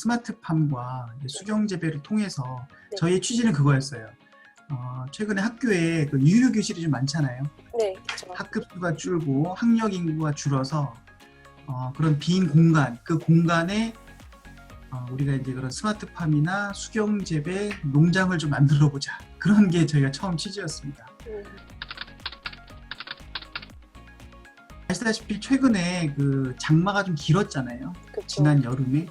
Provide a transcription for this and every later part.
스마트팜과 이제 수경 재배를 통해서 네. 저희의 취지는 그거였어요. 어, 최근에 학교에 그 유휴 교실이 좀 많잖아요. 네, 그렇죠. 학급 수가 줄고 학력 인구가 줄어서 어, 그런 빈 공간, 그 공간에 어, 우리가 이제 그런 스마트팜이나 수경 재배 농장을 좀 만들어 보자. 그런 게 저희가 처음 취지였습니다. 음, 아시다시피 최근에 그 장마가 좀 길었잖아요. 그렇죠. 지난 여름에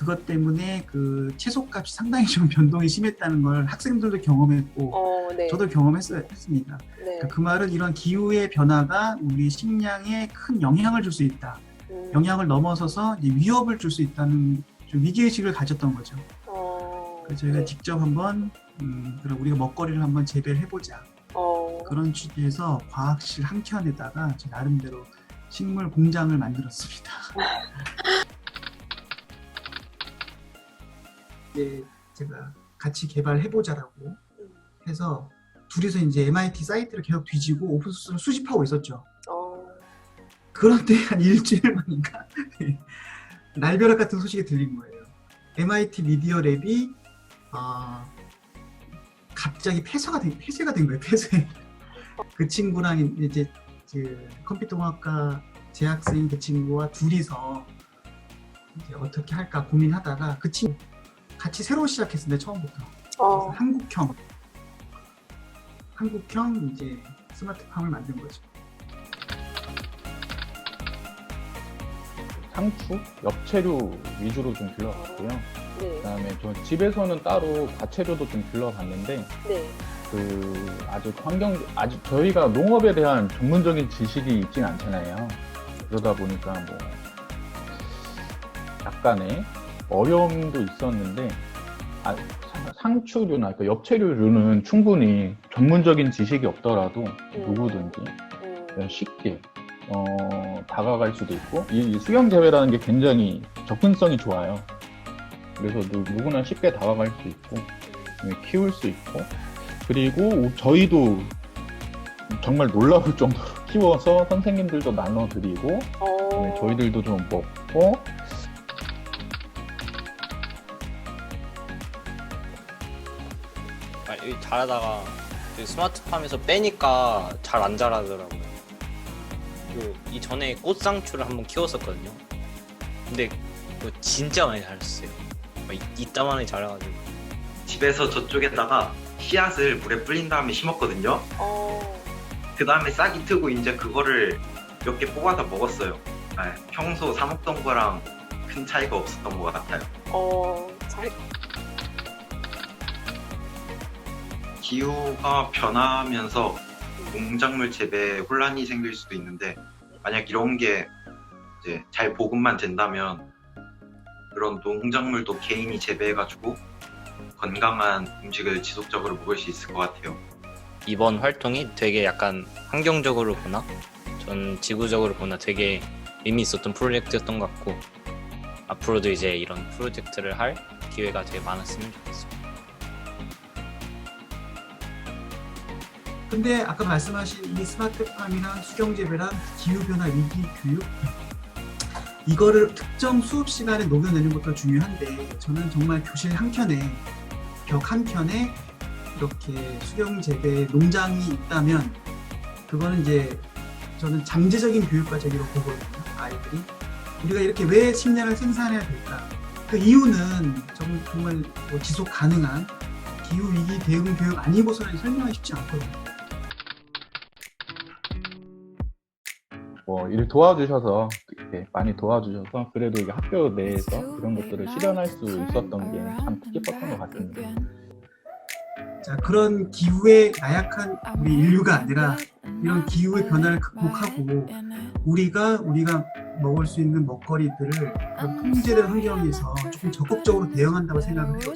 그것 때문에 그 채소값이 상당히 좀 변동이 심했다는 걸 학생들도 경험했고 어, 네. 저도 경험했습니다. 네. 그러니까 그 말은 이런 기후의 변화가 우리 식량에 큰 영향을 줄 수 있다. 음, 영향을 넘어서서 위협을 줄 수 있다는 좀 위기의식을 가졌던 거죠. 어, 그래서 저희가 네. 직접 한번 음, 그럼 우리가 먹거리를 한번 재배를 해보자. 어, 그런 취지에서 과학실 한 켠에다가 제 나름대로 식물 공장을 만들었습니다. 이제 제가 같이 개발해 보자라고 음, 해서 둘이서 이제 MIT 사이트를 계속 뒤지고 오픈 소스를 수집하고 있었죠. 어, 그런데 한 일주일 만인가 날벼락 같은 소식이 들린 거예요. MIT 미디어 랩이 아, 갑자기 폐쇄가 된 폐쇄가 된 거예요. 폐쇄. 그 친구랑 이제 그 컴퓨터공학과 재학생 그 친구와 둘이서 이제 어떻게 할까 고민하다가 그 친구 같이 새로 시작했는데 처음부터 어, 한국형 한국형 이제 스마트팜을 만든 거죠. 상추, 엽채류 위주로 좀 길러봤고요. 네, 그다음에 저 집에서는 따로 과채류도 좀 길러봤는데 네, 그 아직 환경 아직 저희가 농업에 대한 전문적인 지식이 있진 않잖아요. 그러다 보니까 뭐 약간의 어려움도 있었는데 아, 상- 상추류나 그러니까 엽채류류는 충분히 전문적인 지식이 없더라도 누구든지 음, 쉽게 어, 다가갈 수도 있고 이, 이 수경 재배라는 게 굉장히 접근성이 좋아요. 그래서 누, 누구나 쉽게 다가갈 수 있고 네, 키울 수 있고 그리고 저희도 정말 놀라울 정도로 키워서 선생님들도 나눠드리고 어, 네, 저희들도 좀 먹고 아, 이 자라다가 그 스마트팜에서 빼니까 잘 안 자라더라고요. 그 이전에 꽃상추를 한번 키웠었거든요. 근데 그 진짜 많이 자랐어요. 막 이- 이따만하게 자라가지고. 집에서 저쪽에다가 씨앗을 물에 불린 다음에 심었거든요. 어, 그 다음에 싹이 트고 이제 그거를 몇 개 뽑아서 먹었어요. 네, 평소 사 먹던 거랑 큰 차이가 없었던 것 같아요. 어, 잘, 기후가 변하면서 농작물 재배에 혼란이 생길 수도 있는데 만약 이런 게 이제 잘 보급만 된다면 그런 농작물도 개인이 재배해가지고 건강한 음식을 지속적으로 먹을 수 있을 것 같아요. 이번 활동이 되게 약간 환경적으로 보나 전 지구적으로 보나 되게 의미 있었던 프로젝트였던 것 같고 앞으로도 이제 이런 프로젝트를 할 기회가 되게 많았으면 좋겠어요. 근데 아까 말씀하신 이 스마트팜이랑 수경재배랑 기후변화 위기 교육 이거를 특정 수업 시간에 녹여내는 것도 중요한데 저는 정말 교실 한 켠에 벽 한 켠에 이렇게 수경재배 농장이 있다면 그거는 이제 저는 잠재적인 교육 과정이라고 보거든요 아이들이 우리가 이렇게 왜 식량을 생산해야 될까 그 이유는 정말, 정말 뭐 지속 가능한 기후 위기 대응 교육 아니고서는 설명하기 쉽지 않거든요. 뭐일 도와주셔서 이렇게 많이 도와주셔서 그래도 이게 학교 내에서 이런 것들을 실현할 수 있었던 게 참 뜻깊었던 것 같습니다. 자, 그런 기후에 나약한 우리 인류가 아니라 이런 기후의 변화를 극복하고 우리가 우리가 먹을 수 있는 먹거리들을 그런 통제된 환경에서 조금 적극적으로 대응한다고 생각을 해요.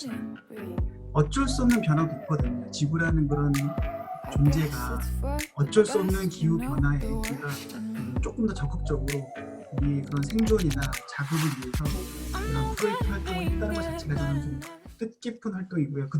어쩔 수 없는 변화도 있거든요. 지구라는 그런 존재가 어쩔 수 없는 기후 변화에 우리가 음, 조금 더 적극적으로 우리 그런 생존이나 자급을 위해서 이런 프로젝트 활동을 했다는 것 자체가 저는 좀 뜻깊은 활동이고요. 그